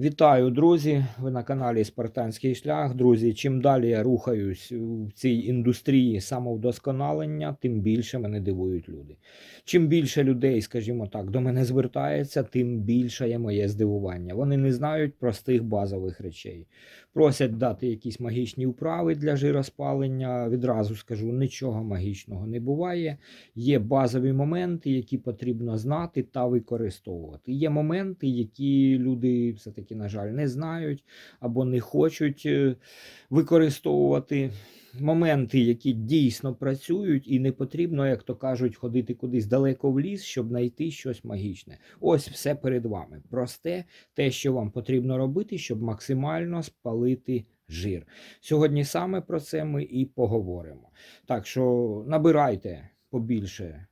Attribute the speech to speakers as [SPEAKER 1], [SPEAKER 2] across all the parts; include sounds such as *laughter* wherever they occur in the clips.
[SPEAKER 1] Вітаю, друзі! Ви на каналі Спартанський шлях. Друзі, чим далі я рухаюсь в цій індустрії самовдосконалення, тим більше мене дивують люди. Чим більше людей, скажімо так, до мене звертається, тим більше є моє здивування. Вони не знають простих базових речей. Просять дати якісь магічні вправи для жироспалення. Відразу скажу, нічого магічного не буває. Є базові моменти, які потрібно знати та використовувати. Є моменти, які люди все-таки, на жаль, не знають або не хочуть е, використовувати. Моменти, які дійсно працюють, і не потрібно, як то кажуть, ходити кудись далеко в ліс, щоб знайти щось магічне. Ось все перед вами. Просте, те, що вам потрібно робити, щоб максимально спалити жир. Сьогодні саме про це ми і поговоримо. Так що набирайте побільше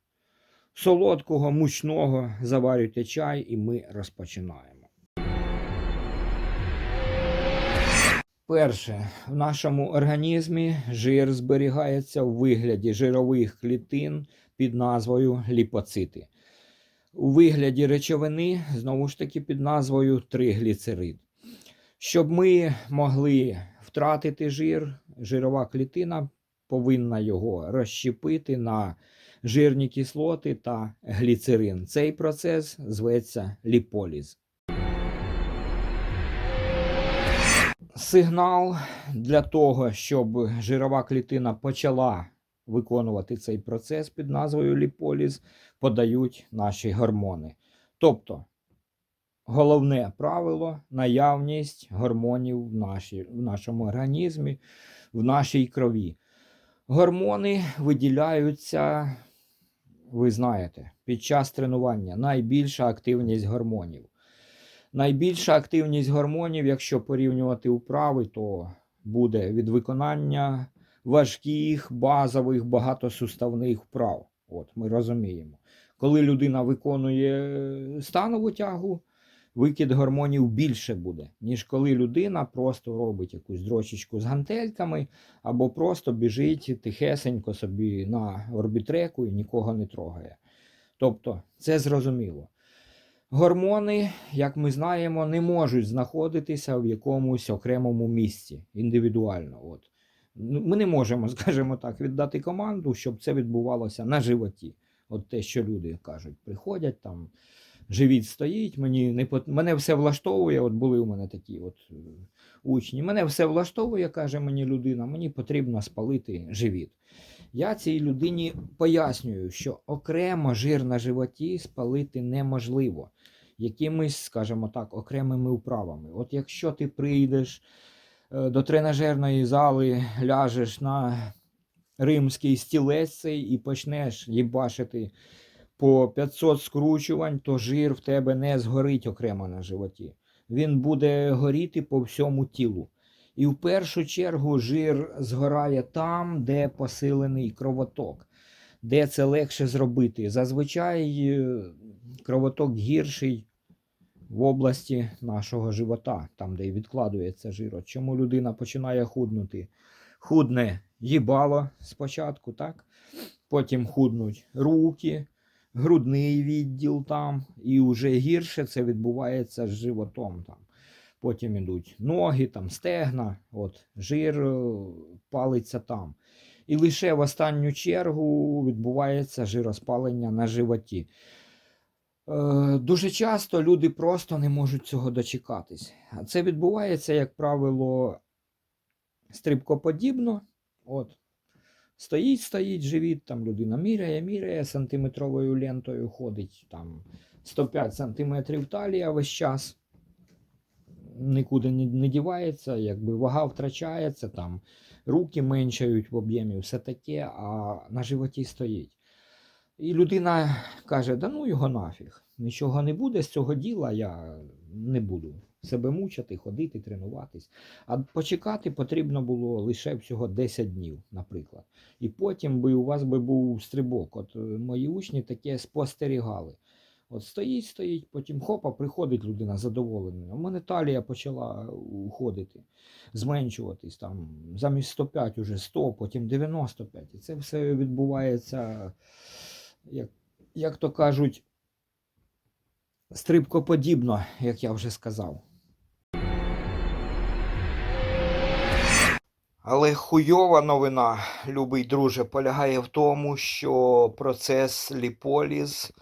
[SPEAKER 1] солодкого, мучного, заварюйте чай, і ми розпочинаємо. Перше, в нашому організмі жир зберігається у вигляді жирових клітин під назвою ліпоцити. У вигляді речовини, знову ж таки, під назвою тригліцерид. Щоб ми могли втратити жир, жирова клітина повинна його розщепити на жирні кислоти та гліцерин. Цей процес зветься ліполіз. Сигнал для того, щоб жирова клітина почала виконувати цей процес під назвою ліполіз, подають наші гормони. Тобто, головне правило наявність гормонів в, нашій, в нашому організмі, в нашій крові. Гормони виділяються, ви знаєте, під час тренування найбільша активність гормонів. Найбільша активність гормонів, якщо порівнювати вправи, то буде від виконання важких, базових, багатосуставних вправ. От ми розуміємо. Коли людина виконує станову тягу, викид гормонів більше буде, ніж коли людина просто робить якусь дрочечку з гантельками, або просто біжить тихесенько собі на орбітреку і нікого не трогає. Тобто, це зрозуміло. Гормони, як ми знаємо, не можуть знаходитися в якомусь окремому місці індивідуально. От. Ну, Ми не можемо, *laughs* скажімо так, віддати команду, щоб це відбувалося на животі. От те, що люди кажуть, приходять там, живіт стоїть, мені не мене все влаштовує. От були у мене такі от учні. Мене все влаштовує, каже мені людина, мені потрібно спалити живіт. Я цій людині пояснюю, що окремо жир на животі спалити неможливо якимись, скажімо так, окремими вправами. От якщо ти прийдеш е, до тренажерної зали, ляжеш на римський стілець і почнеш їбашити по 500 скручувань, то жир в тебе не згорить окремо на животі. Він буде горіти по всьому тілу. І в першу чергу жир згорає там, де посилений кровоток, де це легше зробити. Зазвичай е, кровоток гірший в області нашого живота, там, де і відкладується жир. Чому людина починає худнути? Худне їбало спочатку, так? потім худнуть руки, грудний відділ там, і вже гірше це відбувається з животом. там. Потім ідуть ноги, там, стегна, от, жир е, палиться там. І лише в останню чергу відбувається жироспалення на животі. Е, Дуже часто люди просто не можуть цього дочекатись. А це відбувається, як правило, стрибкоподібно. От. Стоїть, стоїть живіт, там людина міряє, міряє, сантиметровою лентою ходить там 105 сантиметрів талія весь час. Нікуди не, дівається, якби вага втрачається, там руки меншають в об'ємі, все таке, а на животі стоїть. І людина каже: да ну його нафіг, нічого не буде з цього діла, я не буду себе мучити, ходити, тренуватись. А почекати потрібно було лише всього 10 днів, наприклад. І потім би у вас би був стрибок. От е, мої учні таке спостерігали. От стоїть, стоїть, потім хопа, приходить людина задоволена. У мене талія почала уходити, зменшуватись там. Замість 105 уже 100, потім 95. І це все відбувається, як, як то кажуть, стрибкоподібно, як я вже сказав. Але хуйова новина, любий друже, полягає в тому, що процес ліполіз,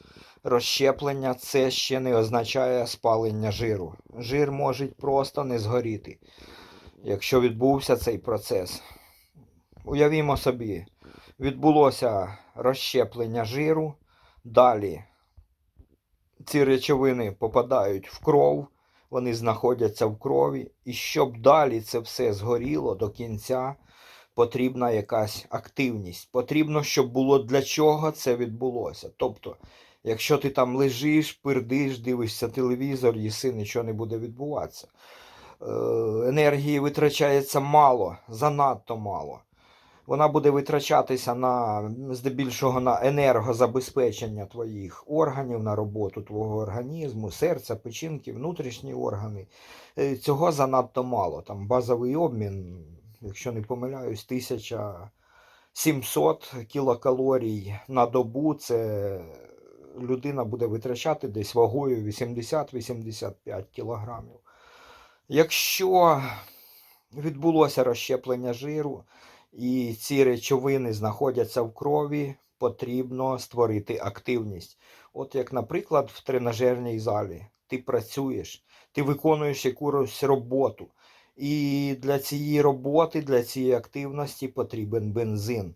[SPEAKER 1] розщеплення це ще не означає спалення жиру. Жир може просто не згоріти, якщо відбувся цей процес. Уявімо собі, відбулося розщеплення жиру, далі ці речовини попадають в кров, вони знаходяться в крові, і щоб далі це все згоріло до кінця, потрібна якась активність. Потрібно, щоб було для чого це відбулося. Тобто, якщо ти там лежиш, пирдиш, дивишся телевізор, їси, нічого не буде відбуватися. Е, енергії витрачається мало, занадто мало. Вона буде витрачатися на здебільшого на енергозабезпечення твоїх органів, на роботу твого організму, серця, печінки, внутрішні органи. Е, Цього занадто мало. Там базовий обмін, якщо не помиляюсь, 1700 кілокалорій на добу. Це людина буде витрачати десь вагою 80-85 кілограмів. Якщо відбулося розщеплення жиру, і ці речовини знаходяться в крові, потрібно створити активність. От як, наприклад, в тренажерній залі ти працюєш, ти виконуєш якусь роботу. І для цієї роботи, для цієї активності потрібен бензин.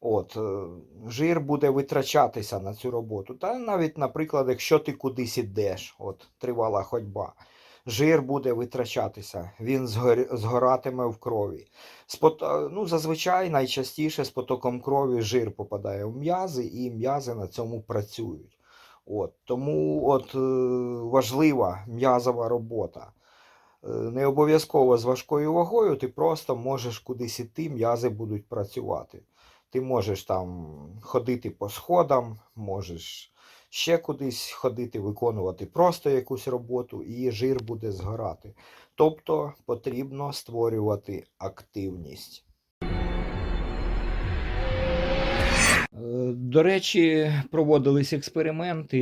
[SPEAKER 1] От, е, жир буде витрачатися на цю роботу. Та навіть, наприклад, якщо ти кудись ідеш, от тривала ходьба, жир буде витрачатися, він згор- згоратиме в крові. З пот- ну, зазвичай найчастіше з потоком крові жир попадає в м'язи, і м'язи на цьому працюють. От, тому от, е, важлива м'язова робота. Е, Не обов'язково з важкою вагою, ти просто можеш кудись іти, м'язи будуть працювати. Ти можеш там ходити по сходам, можеш ще кудись ходити, виконувати просто якусь роботу, і жир буде згорати. Тобто потрібно створювати активність. Е, До речі, проводились експерименти,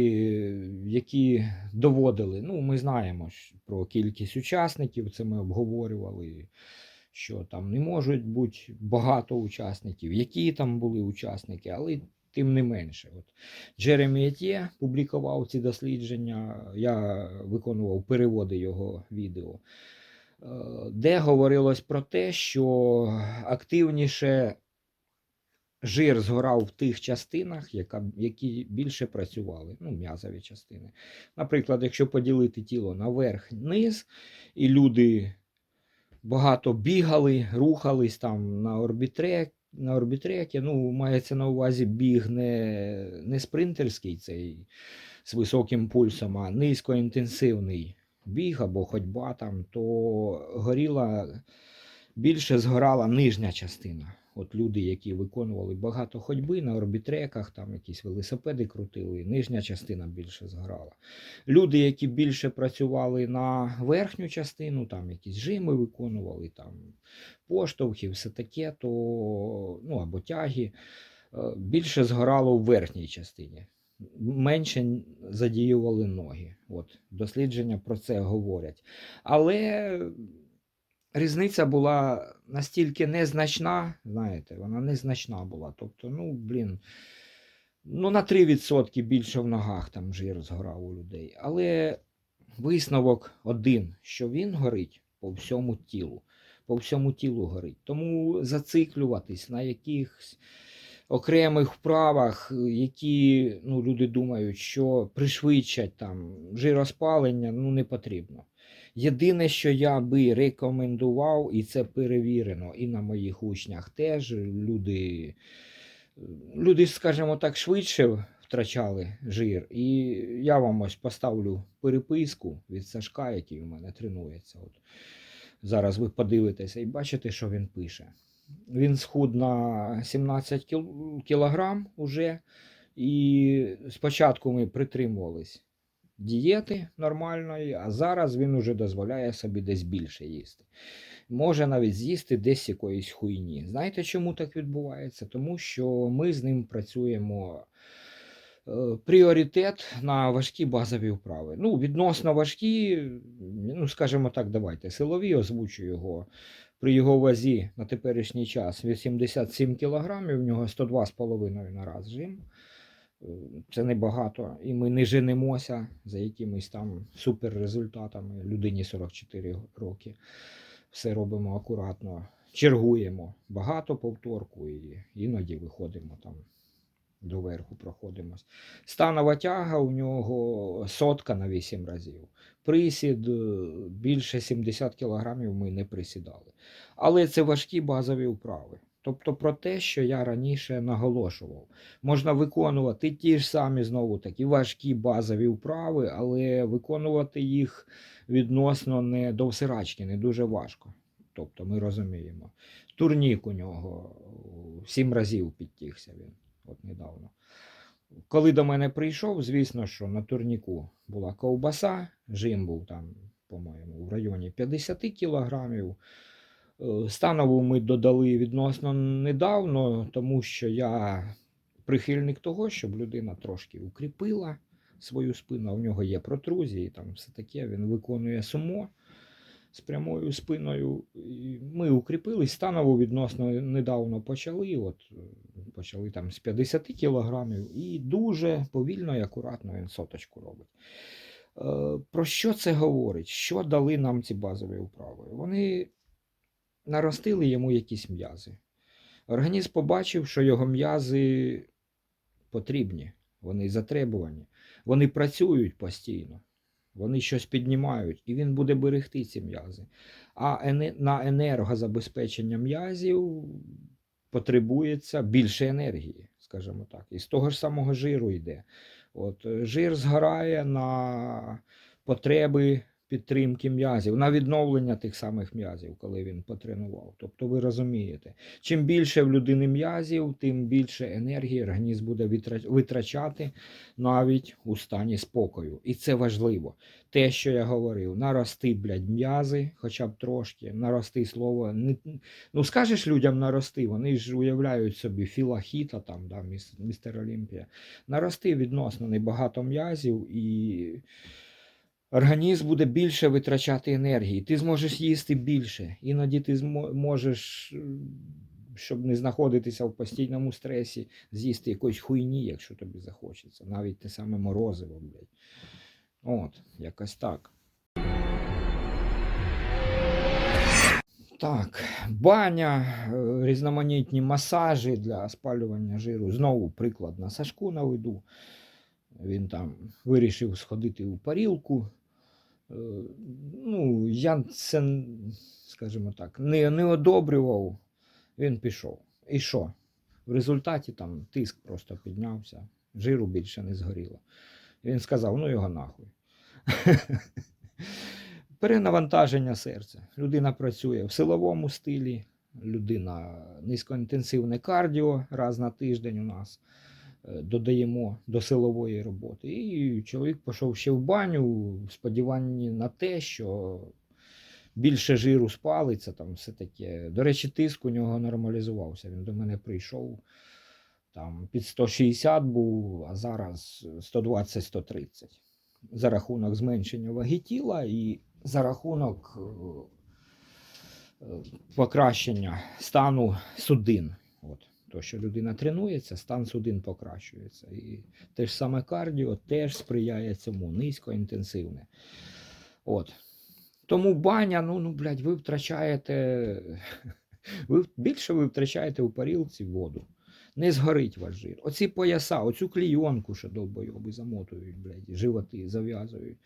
[SPEAKER 1] які доводили. Ну, ми знаємо про кількість учасників, це ми обговорювали, що там не можуть бути багато учасників, які там були учасники, але тим не менше. От Джеремі Етє публікував ці дослідження, я виконував переводи його відео, е, де говорилось про те, що активніше жир згорав в тих частинах, які більше працювали, ну, м'язові частини. Наприклад, якщо поділити тіло на верх, низ, і люди багато бігали, рухались там на орбітрек, на орбітрекі, ну, мається на увазі біг не, не спринтерський цей з високим пульсом, а низькоінтенсивний біг або ходьба там, то горіла більше згорала нижня частина. От люди, які виконували багато ходьби на орбітреках, там якісь велосипеди крутили, нижня частина більше згорала. Люди, які більше працювали на верхню частину, там якісь жими виконували, там поштовхи, все таке, то ну або тяги, е, більше згорало в верхній частині. Менше задіювали ноги. От, дослідження про це говорять. Але різниця була настільки незначна, знаєте, вона незначна була. Тобто, ну, блін, ну на 3% більше в ногах там жир згорав у людей. Але висновок один, що він горить по всьому тілу. По всьому тілу горить. Тому зациклюватись на якихось окремих вправах, які ну, люди думають, що пришвидшать там жироспалення, ну не потрібно. Єдине, що я би рекомендував, і це перевірено, і на моїх учнях теж люди, люди, скажімо так, швидше втрачали жир. І я вам ось поставлю переписку від Сашка, який у мене тренується. От. Зараз ви подивитеся і бачите, що він пише. Він схуд на 17 кілограм уже. І спочатку ми притримувались дієти нормальної, а зараз він уже дозволяє собі десь більше їсти. Може навіть з'їсти десь якоїсь хуйні. Знаєте, чому так відбувається? Тому що ми з ним працюємо Е, Пріоритет на важкі базові вправи. Ну, відносно важкі, ну, скажімо так, давайте, силові озвучу його. При його вазі на теперішній час 87 кг, в нього 102,5 на раз жим. Е, Це небагато. І ми не женемося за якимись там суперрезультатами. Людині 44 роки. Все робимо акуратно. Чергуємо багато повторку і іноді виходимо там доверху, проходимось. Станова тяга у нього сотка на 8 разів. Присід е, більше 70 кілограмів ми не присідали. Але це важкі базові вправи. Тобто про те, що я раніше наголошував. Можна виконувати ті ж самі знову такі важкі базові вправи, але виконувати їх відносно не до всирачки, не дуже важко. Тобто ми розуміємо. Турнік у нього о, сім разів підтягся він от недавно. Коли до мене прийшов, звісно, що на турніку була ковбаса, жим був там, по-моєму, в районі 50 кілограмів. Е, Станову ми додали відносно недавно, тому що я прихильник того, щоб людина трошки укріпила свою спину, а в нього є протрузії, там все таке, він виконує сумо з прямою спиною. Ми укріпились, станову відносно недавно почали. От е, почали там з 50 кілограмів, і дуже повільно і акуратно він соточку робить. Е, Про що це говорить? Що дали нам ці базові вправи? Вони наростили йому якісь м'язи. Організм побачив, що його м'язи потрібні, вони затребувані, вони працюють постійно, вони щось піднімають, і він буде берегти ці м'язи. А на енергозабезпечення м'язів потребується більше енергії, скажімо так. І з того ж самого жиру йде. От, жир згорає на потреби підтримки м'язів, на відновлення тих самих м'язів, коли він потренував. Тобто ви розумієте, чим більше в людини м'язів, тим більше енергії організм буде витрачати навіть у стані спокою. І це важливо. Те, що я говорив, нарости, блядь, м'язи, хоча б трошки, нарости слово. Ну скажеш людям нарости, вони ж уявляють собі філахіта, там, да, містер Олімпія. Нарости відносно небагато м'язів і організм буде більше витрачати енергії. Ти зможеш їсти більше. Іноді ти можеш, щоб не знаходитися в постійному стресі, з'їсти якоїсь хуйні, якщо тобі захочеться. Навіть те саме морозиво, блядь. От, якось так. Так, баня, е, різноманітні масажі для спалювання жиру. Знову приклад на Сашку наведу. Він там вирішив сходити у парілку. Е, Ну, я це, скажімо так, не, не одобрював. Він пішов. І що? В результаті там тиск просто піднявся, жиру більше не згоріло. Він сказав: ну його нахуй. *laughs* Перенавантаження серця. Людина працює в силовому стилі, людина низькоінтенсивне кардіо раз на тиждень у нас додаємо до силової роботи. І чоловік пішов ще в баню в сподіванні на те, що більше жиру спалиться, там все таке. До речі, тиск у нього нормалізувався. Він до мене прийшов. Там під 160 був, а зараз 120-130. За рахунок зменшення ваги тіла і за рахунок е, е, покращення стану судин. То, що людина тренується, стан судин покращується. І те ж саме кардіо теж сприяє цьому низькоінтенсивне. От. Тому баня, ну, ну, блядь, ви втрачаєте. *laughs* Ви більше ви втрачаєте у парілці воду. Не згорить ваш жир. Оці пояса, оцю клійонку, що довбойоби замотують, блядь, животи зав'язують,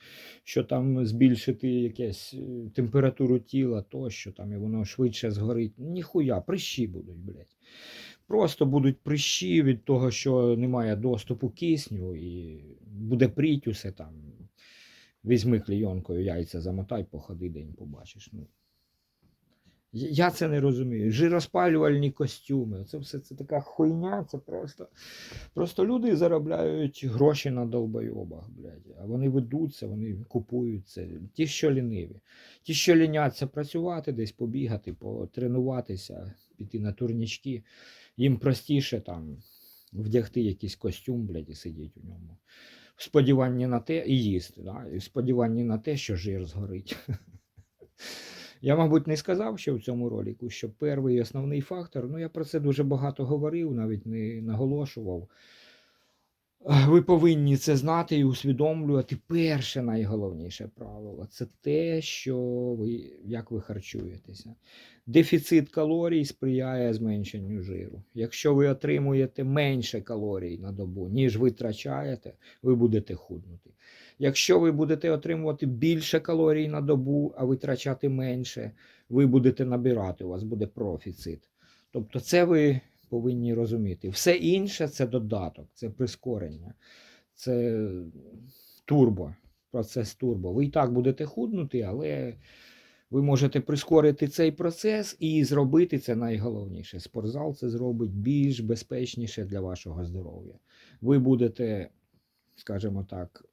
[SPEAKER 1] що там збільшити якесь е, температуру тіла, тощо там, і воно швидше згорить. Ніхуя, прищі будуть, блядь. Просто будуть прищі від того, що немає доступу кисню, і буде пріть усе там. Візьми клійонкою, яйця замотай, походи день, побачиш. Ну. Я це не розумію. Жироспалювальні костюми. Це все це така хуйня, це просто. Просто люди заробляють гроші на долбойобах, блядь. А вони ведуться, вони купують це. Ті, що ліниві. Ті, що ліняться працювати, десь побігати, потренуватися, піти на турнічки. Їм простіше там вдягти якийсь костюм, блядь, і сидіти у ньому. В сподіванні на те, і їсти, да? і в сподіванні на те, що жир згорить. *laughs* Я, мабуть, не сказав ще в цьому ролику, що перший і основний фактор, ну я про це дуже багато говорив, навіть не наголошував. Ви повинні це знати і усвідомлювати. Перше найголовніше правило це те, що ви як ви харчуєтеся. Дефіцит калорій сприяє зменшенню жиру. Якщо ви отримуєте менше калорій на добу, ніж ви втрачаєте, ви будете худнути. Якщо ви будете отримувати більше калорій на добу, а витрачати менше, ви будете набирати, у вас буде профіцит. Тобто, це ви повинні розуміти. Все інше це додаток, це прискорення, це турбо, процес турбо. Ви і так будете худнути, але ви можете прискорити цей процес і зробити це найголовніше. Спортзал це зробить більш безпечніше для вашого здоров'я. Ви будете, скажімо так,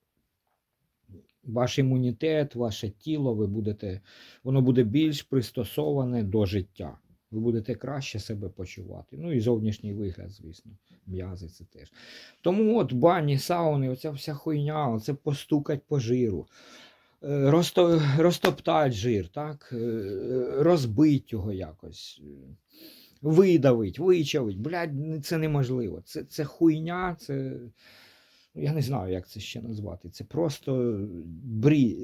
[SPEAKER 1] ваш імунітет, ваше тіло, ви будете, воно буде більш пристосоване до життя. Ви будете краще себе почувати. Ну і зовнішній вигляд, звісно, м'язи це теж. Тому от бані, сауни, оця вся хуйня, оце постукать по жиру, е, розто, розтоптать жир, так? е, розбить його якось, е, видавить, вичавить. Блядь, це неможливо. Це, це хуйня, це. ну, Я не знаю, як це ще назвати. Це просто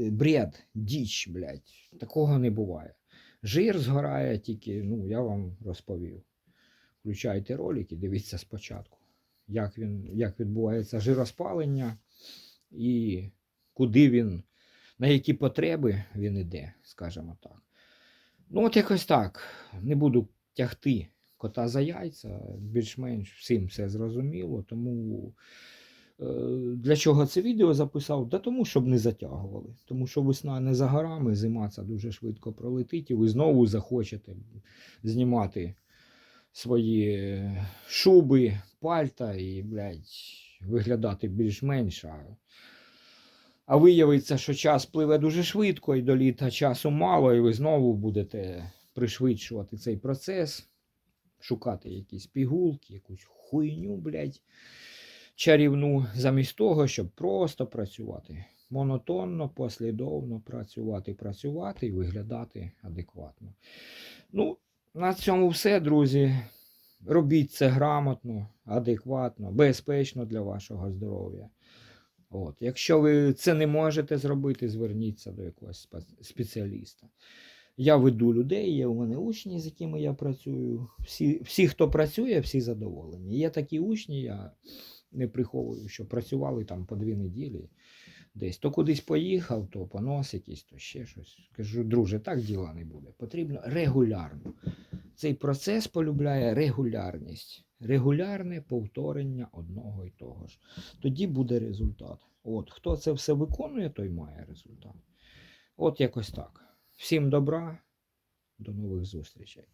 [SPEAKER 1] бред, діч, блядь. Такого не буває. Жир згорає тільки, ну, я вам розповів. Включайте ролики, дивіться спочатку, як, він, як відбувається жироспалення і куди він, на які потреби він іде, скажімо так. Ну, от якось так. Не буду тягти кота за яйця, більш-менш всім все зрозуміло, тому. Е, Для чого це відео записав? Да тому, щоб не затягували. Тому що весна не за горами, зима це дуже швидко пролетить, і ви знову захочете знімати свої шуби, пальта і, блядь, виглядати більш-менш. А, а виявиться, що час пливе дуже швидко, і до літа часу мало, і ви знову будете пришвидшувати цей процес, шукати якісь пігулки, якусь хуйню, блядь чарівну, замість того, щоб просто працювати. Монотонно, послідовно працювати, працювати і виглядати адекватно. Ну, на цьому все, друзі. Робіть це грамотно, адекватно, безпечно для вашого здоров'я. От. Якщо ви це не можете зробити, зверніться до якогось спеціаліста. Я веду людей, є у мене учні, з якими я працюю. Всі, всі хто працює, всі задоволені. Є такі учні, я не приховую, що працювали там по дві неділі десь. То кудись поїхав, то понос якийсь, то ще щось. Кажу, друже, так діла не буде. Потрібно регулярно. Цей процес полюбляє регулярність. Регулярне повторення одного і того ж. Тоді буде результат. От, хто це все виконує, той має результат. От якось так. Всім добра, до нових зустрічей.